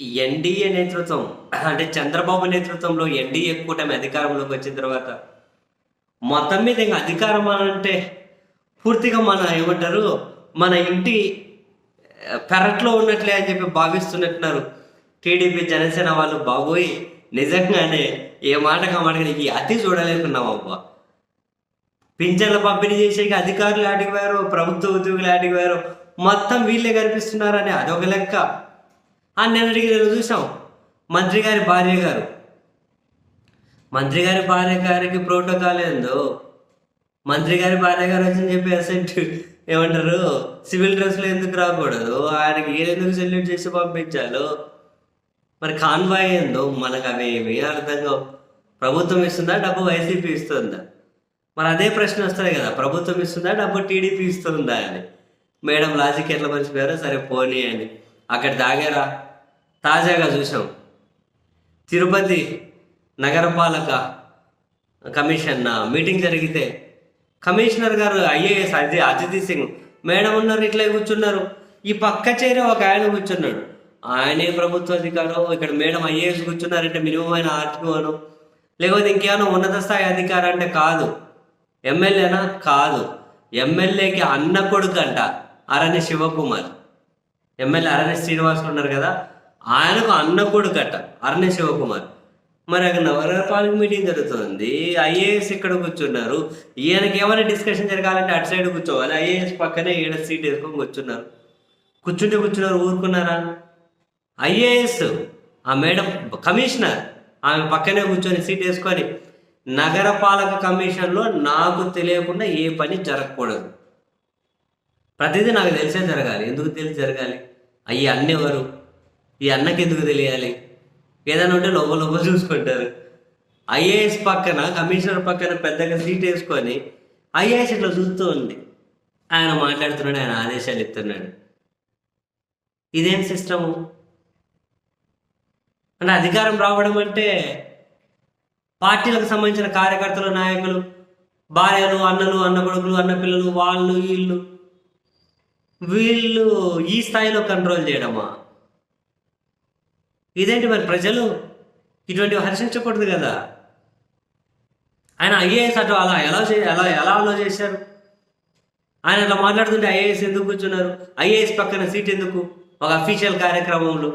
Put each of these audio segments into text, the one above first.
NDA నేతృత్వం అంటే చంద్రబాబు నేతృత్వంలో ఎన్డీఏ కూటమి అధికారంలోకి వచ్చిన తర్వాత మొత్తం మీద ఇంకా అధికారం అంటే పూర్తిగా మన ఏమంటారు మన ఇంటి పెరట్లో ఉన్నట్లే అని చెప్పి భావిస్తున్నట్టున్నారు. టీడీపీ జనసేన వాళ్ళు బాబోయ్ నిజంగానే ఏ మాటగా మాటగా ఈ అతి చూడలేకున్నాం అబ్బా? పింఛన్ల పంపిణీ చేసేకి అధికారులు అడిగారు ప్రభుత్వ ఉద్యోగులు అడిగారు మొత్తం వీళ్ళే కనిపిస్తున్నారని అదొక లెక్క. ఆ నిన్నటికి నేను చూసాం. మంత్రి గారి భార్య గారు. మంత్రి గారి భార్య గారికి ప్రోటోకాల్ ఏందో? మంత్రి గారి భార్య గారు వచ్చి చెప్పి అసెంట్ ఏమంటారు? సివిల్ డ్రెస్లో ఎందుకు రాకూడదు? ఆయనకి ఎందుకు సెల్యూట్ చేసి పంపించాలో? మరి కాన్వాయ్ ఏందో? మనకు అవి ఏమి అర్థం కావు. ప్రభుత్వం ఇస్తుందా? డబ్బు వైసీపీ ఇస్తుందా? మరి అదే ప్రశ్న వస్తుంది కదా. ప్రభుత్వం ఇస్తుందా? డబ్బు టీడీపీ ఇస్తుందా అని. మేడం లాజిక్ ఎట్లా మర్చిపోయారో సరే పోనీ అని. అక్కడ దాగారా? తాజాగా చూసాం తిరుపతి నగరపాలక కమిషన్ మీటింగ్ జరిగితే కమిషనర్ గారు ఐఏఎస్ అజి అజిత్ సింగ్ మేడం ఉన్నారు ఇట్లా కూర్చున్నారు. ఈ పక్క చేరే ఒక ఆయన కూర్చున్నాడు. ఆయనే ప్రభుత్వ అధికారం ఇక్కడ మేడం ఐఏఎస్ కూర్చున్నారంటే మినిమం అయిన ఆర్టీఓను లేకపోతే ఇంకేమైనా ఉన్నత స్థాయి అధికారం అంటే కాదు. ఎమ్మెల్యేనా? కాదు. ఎమ్మెల్యేకి అన్న కొడుకు అంట అరణ్య శివకుమార్. ఎమ్మెల్యే అరణ్య శ్రీనివాసులు ఉన్నారు కదా ఆయనకు అన్న కట్ట అర్ణ అరణ్య శివకుమార్. మరి అక్కడ నవరపాలక మీటింగ్ జరుగుతుంది. ఐఏఎస్ ఇక్కడ కూర్చున్నారు. ఈయనకి ఏమైనా డిస్కషన్ జరగాలంటే అటు సైడ్ కూర్చోవాలి. ఐఏఎస్ పక్కనే ఈడ సీట్ వేసుకొని కూర్చున్నారు. కూర్చుంటే కూర్చున్నారు ఊరుకున్నారా? ఐఏఎస్ ఆ మేడం కమిషనర్ ఆమె పక్కనే కూర్చొని సీట్ వేసుకొని నగరపాలక కమిషన్లో నాకు తెలియకుండా ఏ పని జరగకూడదు. ప్రతిదీ నాకు తెలిసే జరగాలి. ఎందుకు తెలిసి జరగాలి? అయ్యి అన్నెవరు? ఈ అన్నకి ఎందుకు తెలియాలి? ఏదైనా ఉంటే లోపల లోపల చూసుకుంటారు. ఐఏఎస్ పక్కన కమిషనర్ పక్కన పెద్దగా సీట్ వేసుకొని ఐఏఎస్ ఇట్లా చూస్తూ ఉంది. ఆయన మాట్లాడుతున్నాడు ఆయన ఆదేశాలు ఇస్తున్నాడు. ఇదేం సిస్టము? అంటే అధికారం రావడం అంటే పార్టీలకు సంబంధించిన కార్యకర్తలు నాయకులు భార్యలు అన్నలు అన్న కొడుకులు అన్న పిల్లలు వాళ్ళు వీళ్ళు. వీళ్ళు ఈ స్థాయిలో కంట్రోల్ చేయడమా? ఇదేంటి మరి ప్రజలు ఇటువంటివి హర్షించకూడదు కదా? ఆయన ఐఏఎస్ అటు అలా ఎలా చే ఎలా ఎలా అలో చేశారు ఆయన అట్లా మాట్లాడుతుంటే ఐఏఎస్ ఎందుకు కూర్చున్నారు? ఐఏఎస్ పక్కన సీట్ ఎందుకు? ఒక అఫీషియల్ కార్యక్రమంలో.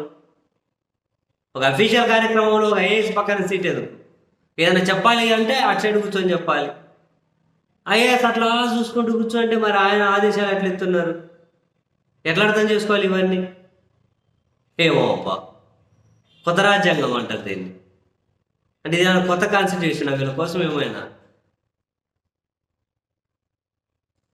ఒక అఫీషియల్ కార్యక్రమంలో ఒక ఐఏఎస్ పక్కన సీట్ ఎందుకు? ఏదైనా చెప్పాలి అంటే అటు సైడ్ కూర్చొని చెప్పాలి. ఐఏఎస్ అట్లా చూసుకుంటూ కూర్చోంటే మరి ఆయన ఆదేశాలు ఎట్లా ఇస్తున్నారు ఎట్లా అర్థం చేసుకోవాలి ఇవన్నీ? ఏమో అబ్బా. కొత్త రాజ్యాంగం అంటారు దీన్ని. అంటే ఇది కొత్త కాన్స్టిట్యూషన్ వీళ్ళ కోసం ఏమైనా?